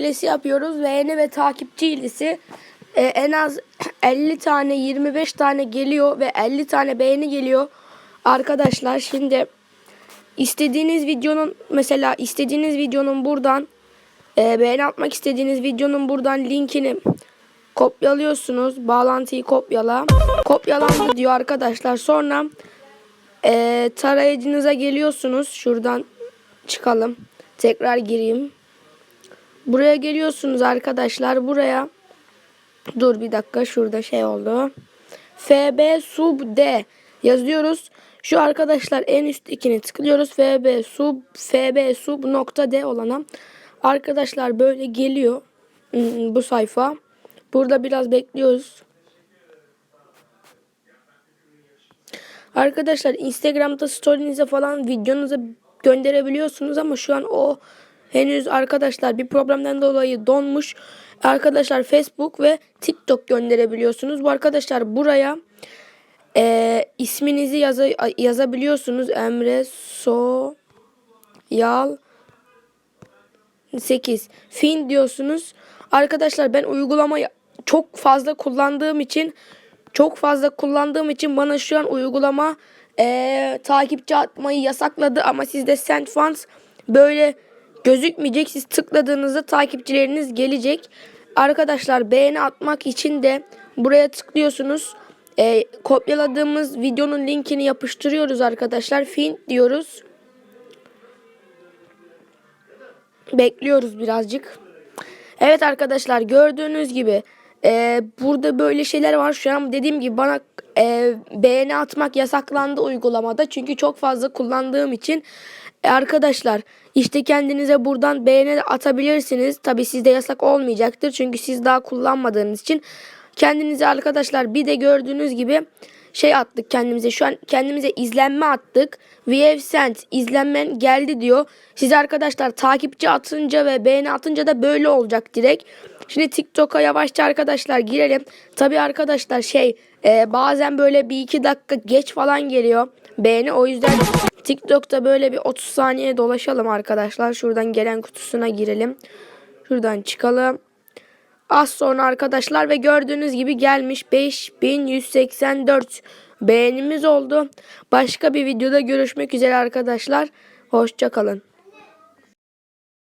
hilesi yapıyoruz. Beğeni ve takipçi hilesi. Ee, en az 50 tane 25 tane geliyor ve 50 tane beğeni geliyor. Arkadaşlar şimdi istediğiniz videonun mesela istediğiniz videonun buradan e, beğeni atmak istediğiniz videonun buradan linkini kopyalıyorsunuz. Bağlantıyı kopyala. Kopyalandı diyor arkadaşlar. Sonra e, tarayıcınıza geliyorsunuz. Şuradan çıkalım. Tekrar gireyim. Buraya geliyorsunuz arkadaşlar. Buraya dur bir dakika şurada şey oldu. FB sub D yazıyoruz. Şu arkadaşlar en üsttekini tıklıyoruz. FB sub FB sub nokta D olana. Arkadaşlar böyle geliyor hmm, bu sayfa. Burada biraz bekliyoruz. Arkadaşlar Instagram'da story'nize falan videonuza gönderebiliyorsunuz ama şu an o henüz arkadaşlar bir problemden dolayı donmuş. Arkadaşlar Facebook ve TikTok gönderebiliyorsunuz. Bu arkadaşlar buraya e, isminizi yaza, yazabiliyorsunuz. Emre Soyal 8 fin diyorsunuz. Arkadaşlar ben uygulamayı çok fazla kullandığım için çok fazla kullandığım için bana şu an uygulama eee, takipçi atmayı yasakladı ama sizde SendFans böyle gözükmeyecek. Siz tıkladığınızda takipçileriniz gelecek. Arkadaşlar beğeni atmak için de buraya tıklıyorsunuz. Eee, kopyaladığımız videonun linkini yapıştırıyoruz arkadaşlar. Fin diyoruz. Bekliyoruz birazcık. Evet arkadaşlar gördüğünüz gibi e, burada böyle şeyler var. Şu an dediğim gibi bana e, beğeni atmak yasaklandı uygulamada. Çünkü çok fazla kullandığım için. E, arkadaşlar işte kendinize buradan beğeni atabilirsiniz. Tabi sizde yasak olmayacaktır. Çünkü siz daha kullanmadığınız için. Kendinize arkadaşlar bir de gördüğünüz gibi şey attık kendimize. Şu an kendimize izlenme attık. Sent izlenmen geldi diyor. Size arkadaşlar takipçi atınca ve beğeni atınca da böyle olacak direkt. Şimdi TikTok'a yavaşça arkadaşlar girelim. Tabi arkadaşlar şey e, bazen böyle bir iki dakika geç falan geliyor beğeni. O yüzden TikTok'ta böyle bir 30 saniye dolaşalım arkadaşlar. Şuradan gelen kutusuna girelim. Şuradan çıkalım. Az sonra arkadaşlar ve gördüğünüz gibi gelmiş 5184 beğenimiz oldu. Başka bir videoda görüşmek üzere arkadaşlar. Hoşçakalın.